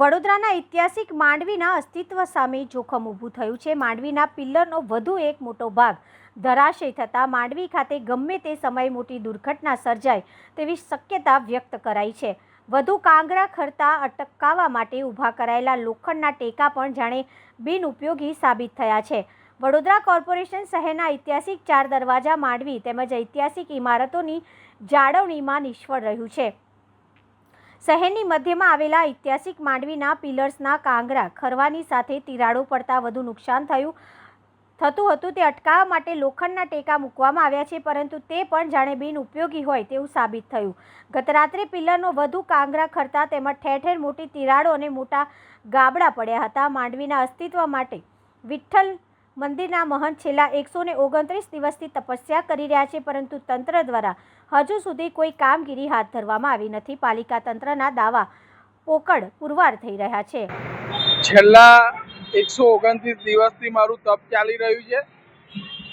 વડોદરાના ઐતિહાસિક માંડવીના અસ્તિત્વ સામે જોખમ ઊભું થયું છે. માંડવીના પિલ્લરનો વધુ એક મોટો ભાગ ધરાશય થતાં માંડવી ખાતે ગમે તે સમયે મોટી દુર્ઘટના સર્જાય તેવી શક્યતા વ્યક્ત કરાઈ છે. વધુ કાંગરા ખરતા અટકાવવા માટે ઊભા કરાયેલા લોખંડના ટેકા પણ જાણે બિનઉપયોગી સાબિત થયા છે. વડોદરા કોર્પોરેશન શહેરના ઐતિહાસિક ચાર દરવાજા માંડવી તેમજ ઐતિહાસિક ઇમારતોની જાળવણીમાં નિષ્ફળ રહ્યું છે. શહેરની મધ્યમાં આવેલા ઐતિહાસિક માંડવીના પિલર્સના કાંગરા ખરવાની સાથે તિરાડો પડતા વધુ નુકસાન થયું. થતું હતું તે અટકાવવા માટે લોખંડના ટેકા મૂકવામાં આવ્યા છે, પરંતુ તે પણ જાણે બિન ઉપયોગી હોય તેવું સાબિત થયું. ગત રાત્રે પિલરનો વધુ કાંગરા ખરતા તેમજ ઠેર ઠેર મોટી તિરાડો અને મોટા ગાબડા પડ્યા હતા. માંડવીના અસ્તિત્વ માટે વિઠ્ઠલ મંદિરના મહંત છેલ્લા એકસો ને ઓગણત્રીસ દિવસથી તપસ્યા કરી રહ્યા છે, પરંતુ તંત્ર દ્વારા હજુ સુધી કોઈ કામગીરી હાથ ધરવામાં આવી નથી. પાલિકા તંત્રના દાવા પોકળ પુરવાર થઈ રહ્યા છે. છેલ્લા એકસો ઓગણત્રીસ દિવસથી મારું તપ ચાલી રહ્યું છે.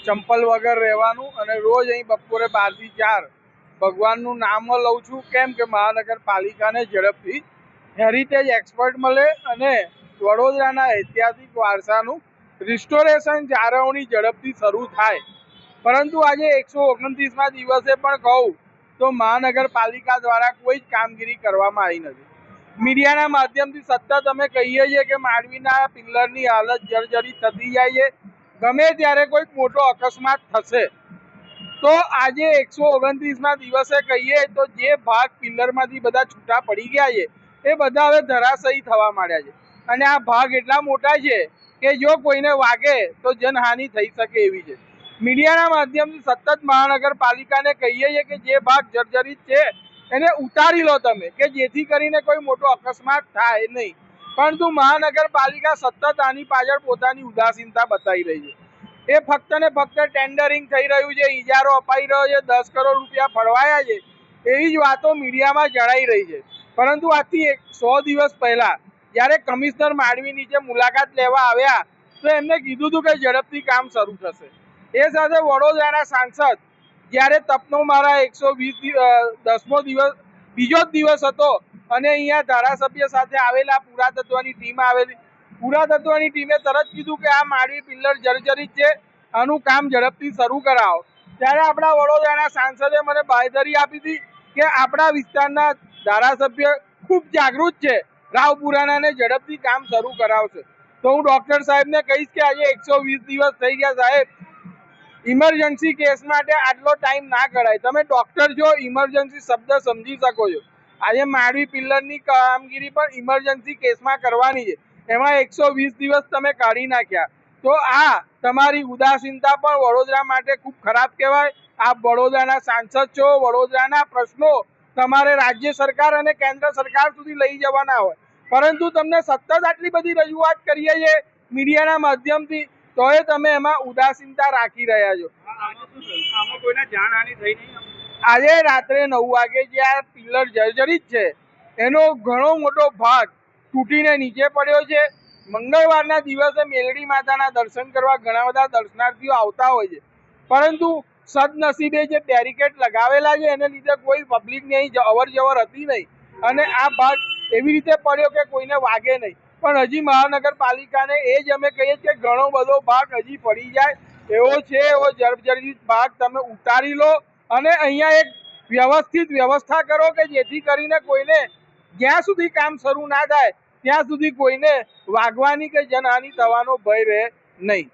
ચંપલ વગર રહેવાનું અને રોજ અહીં બપોરે બારથી ચાર ભગવાનનું નામ લઉં છું. કેમ કે મહાનગરપાલિકાને ઝડપથી હેરિટેજ એક્સપર્ટ મળે અને વડોદરાના ઐતિહાસિક વારસાનું રિસ્ટોરેશન જાળવણી ઝડપથી શરૂ થાય. પરંતુ આજે એકસો ઓગણત્રીસમાં દિવસે પણ કહું તો મહાનગરપાલિકા દ્વારા કોઈ જ કામગીરી કરવામાં આવી નથી. મીડિયાના માધ્યમથી સતત અમે કહીએ છીએ કે માંડવીના પિલ્લરની હાલત જર્જરિત થતી જાય છે. ગમે ત્યારે કોઈક મોટો અકસ્માત થશે. તો આજે એકસો ઓગણત્રીસના દિવસે કહીએ તો જે ભાગ પિલ્લરમાંથી બધા છૂટા પડી ગયા છે, એ બધા હવે ધરાશયી થવા માંડ્યા છે. અને આ ભાગ એટલા મોટા છે કે જો કોઈને વાગે તો જનહાનિ થઈ શકે એવી છે. મીડિયાના માધ્યમથી સતત મહાનગરપાલિકાને કહીએ છીએ કે જે ભાગ જર્જરિત છે, એને ઉતારી લો તમે, કે જેથી કરીને કોઈ મોટો અકસ્માત થાય નહીં. પરંતુ મહાનગરપાલિકા સતત આની પાછળ પોતાની ઉદાસીનતા બતાવી રહી છે. એ ફક્ત ને ફક્ત ટેન્ડરિંગ થઈ રહ્યું છે ઇજારો અપાઈ રહ્યો છે, દસ કરોડ રૂપિયા ફળવાયા છે, એવી જ વાતો મીડિયામાં જણાઈ રહી છે. પરંતુ આજથી એક સો દિવસ પહેલા જ્યારે કમિશનર માંડવી નીચે મુલાકાત લેવા આવ્યા, તો એમને કીધું હતું કે ઝડપથી કામ શરૂ થશે. એ સાથે વડોદરાના સાંસદ, જ્યારે તપનો મારા એકસો વીસ દસમો દિવસ, બીજો જ દિવસ હતો, અને અહીંયા ધારાસભ્ય સાથે આવેલા પુરાતત્વની ટીમ આવેલી, પુરાતત્વની ટીમે તરત કીધું કે આ માંડવી પિલ્લર જર્જરિત છે, આનું કામ ઝડપથી શરૂ કરાવો. ત્યારે આપણા વડોદરાના સાંસદે મને બાંયધરી આપી હતી કે આપણા વિસ્તારના ધારાસભ્ય ખૂબ જાગૃત છે રાવપુરાણાને ઝડપથી કામ શરૂ કરાવશે. તો હું ડોક્ટર સાહેબને કહીશ કે આજે એકસો વીસ દિવસ થઈ ગયા સાહેબ. ઇમરજન્સી કેસ માટે આટલો ટાઈમ ના કરાય તમે ડોક્ટર છો, ઇમરજન્સી શબ્દ સમજી શકો છો. આજે માંડવી પિલ્લરની કામગીરી પણ ઇમરજન્સી કેસમાં કરવાની છે. એમાં એકસો વીસ દિવસ તમે કાઢી નાખ્યા. તો આ તમારી ઉદાસીનતા પણ વડોદરા માટે ખૂબ ખરાબ કહેવાય. આપ વડોદરાના સાંસદ છો, વડોદરાના પ્રશ્નો તમારે રાજ્ય સરકાર અને કેન્દ્ર સરકાર સુધી લઈ જવાના હોય. પરંતુ તમને સતત આટલી બધી રજૂઆત કરીએ છીએ મીડિયાના માધ્યમથી તોય તમે એમાં ઉદાસીનતા રાખી રહ્યા છો. આમાં કોઈને જાનહાનિ થઈ નહીં આજે રાત્રે નવ વાગે જે આ પિલ્લર જર્જરિત છે એનો ઘણો મોટો ભાગ તૂટીને નીચે પડ્યો છે. મંગળવારના દિવસે મેલડી માતાના દર્શન કરવા ઘણા બધા દર્શનાર્થીઓ આવતા હોય છે. પરંતુ સદનસીબે જે બેરિકેડ લગાવેલા છે, એને લીધે કોઈ પબ્લિકની અહીં અવર જવર હતી નહીં. અને આ ભાગ એવી રીતે પડ્યો કે કોઈને વાગે નહીં. પણ હજી મહાનગરપાલિકાને એ જ અમે કહીએ કે ઘણો બધો ભાગ હજી પડી જાય. એવો છે, એવો જર્જરિત ભાગ તમે ઉતારી લો અને અહીંયા એક વ્યવસ્થિત વ્યવસ્થા કરો કે જેથી કરીને કોઈને જ્યાં સુધી કામ શરૂ ના થાય, ત્યાં સુધી કોઈને વાગવાની કે જનહાનિ થવાનો ભય રહે નહીં.